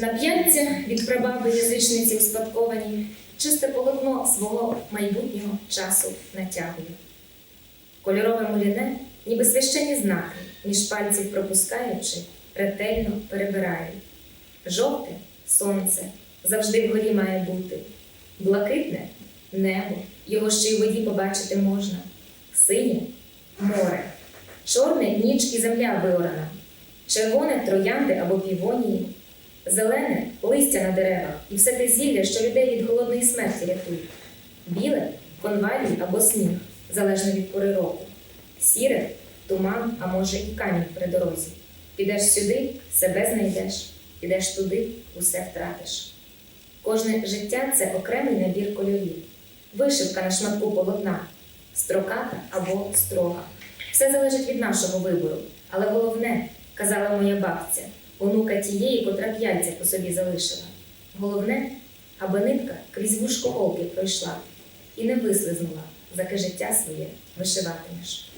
На від прабаби язичниці успадковані чисте полотно свого майбутнього часу натягує. Кольорове муліне, ніби священні знаки, між пальців пропускаючи, ретельно перебирає. Жовте сонце завжди вгорі має бути, блакитне небо, його ще й у воді побачити можна, синє море, чорне ніч і земля виорана, червоне троянди або півонії, зелене листя на деревах і все те зілля, що людей від голодної смерті рятує, біле конвалій або сніг, залежно від пори року, сіре туман, а може і камінь при дорозі. Підеш сюди, себе знайдеш, підеш туди, усе втратиш. Кожне життя це окремий набір кольорів, вишивка на шматку полотна, строката або строга. Все залежить від нашого вибору, але головне, казала моя бабця, онука тієї, котра п'яльця по собі залишила. Головне, аби нитка крізь вушко олки пройшла і не вислизнула, заки життя своє вишиватимеш.